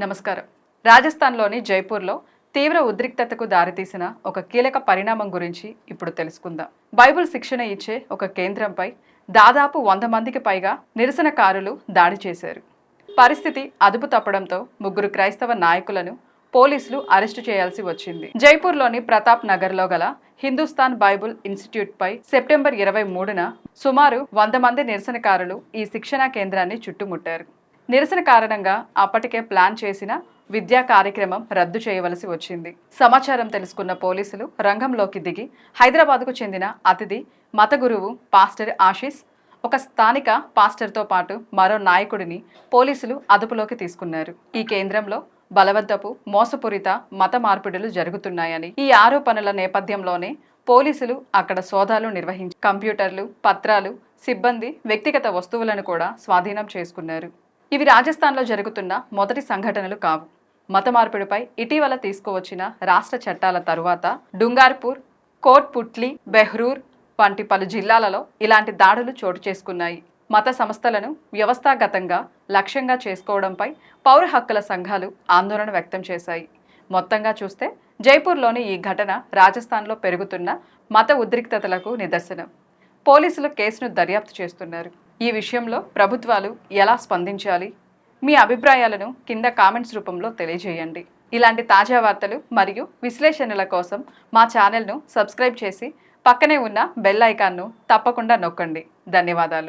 నమస్కారం. రాజస్థాన్లోని జైపూర్లో తీవ్ర ఉద్రిక్తతకు దారితీసిన ఒక కీలక పరిణామం గురించి ఇప్పుడు తెలుసుకుందాం. బైబుల్ శిక్షణ ఇచ్చే ఒక కేంద్రంపై దాదాపు వంద మందికి పైగా నిరసనకారులు దాడి చేశారు. పరిస్థితి అదుపు తప్పడంతో ముగ్గురు క్రైస్తవ నాయకులను పోలీసులు అరెస్టు చేయాల్సి వచ్చింది. జైపూర్లోని ప్రతాప్ నగర్లో గల హిందుస్థాన్ బైబుల్ ఇన్స్టిట్యూట్ పై సెప్టెంబర్ ఇరవై మూడున సుమారు వంద మంది నిరసనకారులు ఈ శిక్షణా కేంద్రాన్ని చుట్టుముట్టారు. నిరసన కారణంగా అప్పటికే ప్లాన్ చేసిన విద్యా కార్యక్రమం రద్దు చేయవలసి వచ్చింది. సమాచారం తెలుసుకున్న పోలీసులు రంగంలోకి దిగి హైదరాబాద్కు చెందిన అతిథి మత గురువు పాస్టర్ ఆశీస్ ఒక స్థానిక పాస్టర్తో పాటు మరో నాయకుడిని పోలీసులు అదుపులోకి తీసుకున్నారు. ఈ కేంద్రంలో బలవంతపు మోసపూరిత మత మార్పిడులు జరుగుతున్నాయని ఈ ఆరోపణల నేపథ్యంలోనే పోలీసులు అక్కడ సోదాలు నిర్వహించి కంప్యూటర్లు పత్రాలు సిబ్బంది వ్యక్తిగత వస్తువులను కూడా స్వాధీనం చేసుకున్నారు. ఇవి రాజస్థాన్లో జరుగుతున్న మొదటి సంఘటనలు కావు. మత మార్పిడిపై ఇటీవల తీసుకువచ్చిన రాష్ట్ర చట్టాల తరువాత డుంగార్పూర్ కోట్పుట్లి బెహ్రూర్ వంటి పలు జిల్లాలలో ఇలాంటి దాడులు చోటు చేసుకున్నాయి. మత సంస్థలను వ్యవస్థాగతంగా లక్ష్యంగా చేసుకోవడంపై పౌర హక్కుల సంఘాలు ఆందోళన వ్యక్తం చేశాయి. మొత్తంగా చూస్తే జైపూర్లోని ఈ ఘటన రాజస్థాన్లో పెరుగుతున్న మత ఉద్రిక్తతలకు నిదర్శనం. పోలీసులు కేసును దర్యాప్తు చేస్తున్నారు. ఈ విషయంలో ప్రభుత్వాలు ఎలా స్పందించాలి? మీ అభిప్రాయాలను కింద కామెంట్స్ రూపంలో తెలియజేయండి. ఇలాంటి తాజా వార్తలు మరియు విశ్లేషణల కోసం మా ఛానల్ను సబ్స్క్రైబ్ చేసి పక్కనే ఉన్న బెల్ ఐకాన్ను తప్పకుండా నొక్కండి. ధన్యవాదాలు.